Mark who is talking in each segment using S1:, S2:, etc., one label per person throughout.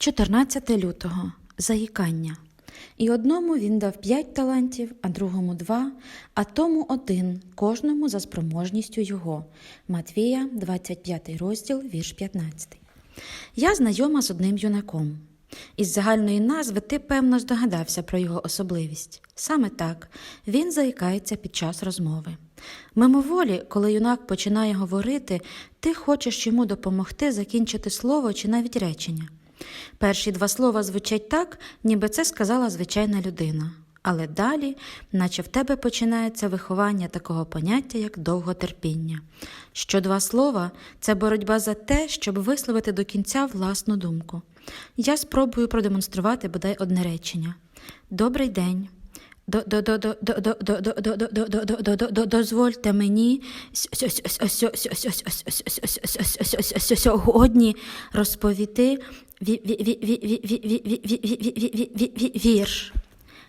S1: 14 лютого заїкання. І одному він дав п'ять талантів, а другому два, а тому один, кожному за спроможністю його. Матвія, 25 розділ, вірш 15. Я знайома з одним юнаком. Із загальної назви ти, певно, здогадався про його особливість. Саме так він заїкається під час розмови. Мимоволі, коли юнак починає говорити, ти хочеш йому допомогти закінчити слово чи навіть речення. Перші два слова звучать так, ніби це сказала звичайна людина. Але далі, наче в тебе починається виховання такого поняття, як довготерпіння. Що два слова це боротьба за те, щоб висловити до кінця власну думку. Я спробую продемонструвати бодай одне речення. Добрий день. Дозвольте мені сьогодні розповіти вірш.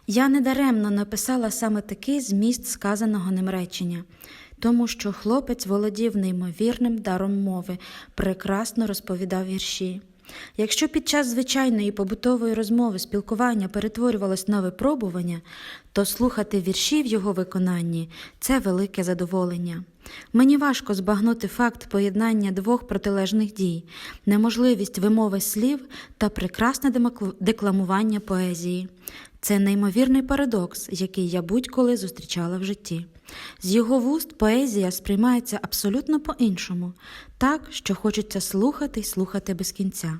S1: Я недаремно написала саме такий зміст сказаного ним речення, тому що хлопець володів неймовірним даром мови, прекрасно розповідав вірші. Якщо під час звичайної побутової розмови спілкування перетворювалось на випробування, то слухати вірші в його виконанні це велике задоволення. Мені важко збагнути факт поєднання двох протилежних дій, неможливість вимови слів та прекрасне декламування поезії. Це неймовірний парадокс, який я будь-коли зустрічала в житті. З його вуст поезія сприймається абсолютно по-іншому, так, що хочеться слухати й слухати без кінця.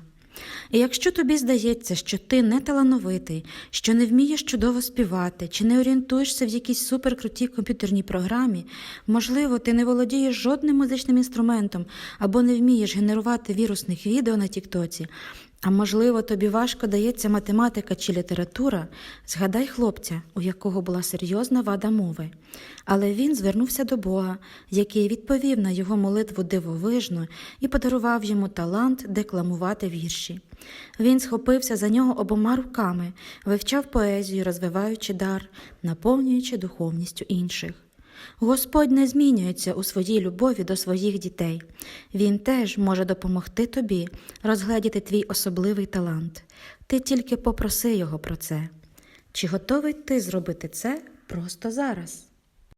S1: І якщо тобі здається, що ти не талановитий, що не вмієш чудово співати, чи не орієнтуєшся в якійсь суперкрутій комп'ютерній програмі, можливо, ти не володієш жодним музичним інструментом або не вмієш генерувати вірусних відео на Тіктоці, а можливо, тобі важко дається математика чи література, згадай хлопця, у якого була серйозна вада мови. Але він звернувся до Бога, який відповів на його молитву дивовижно і подарував йому талант декламувати вірші. Він схопився за нього обома руками, вивчав поезію, розвиваючи дар, наповнюючи духовністю інших. Господь не змінюється у своїй любові до своїх дітей. Він теж може допомогти тобі розгледіти твій особливий талант. Ти тільки попроси його про це. Чи готовий ти зробити це просто зараз?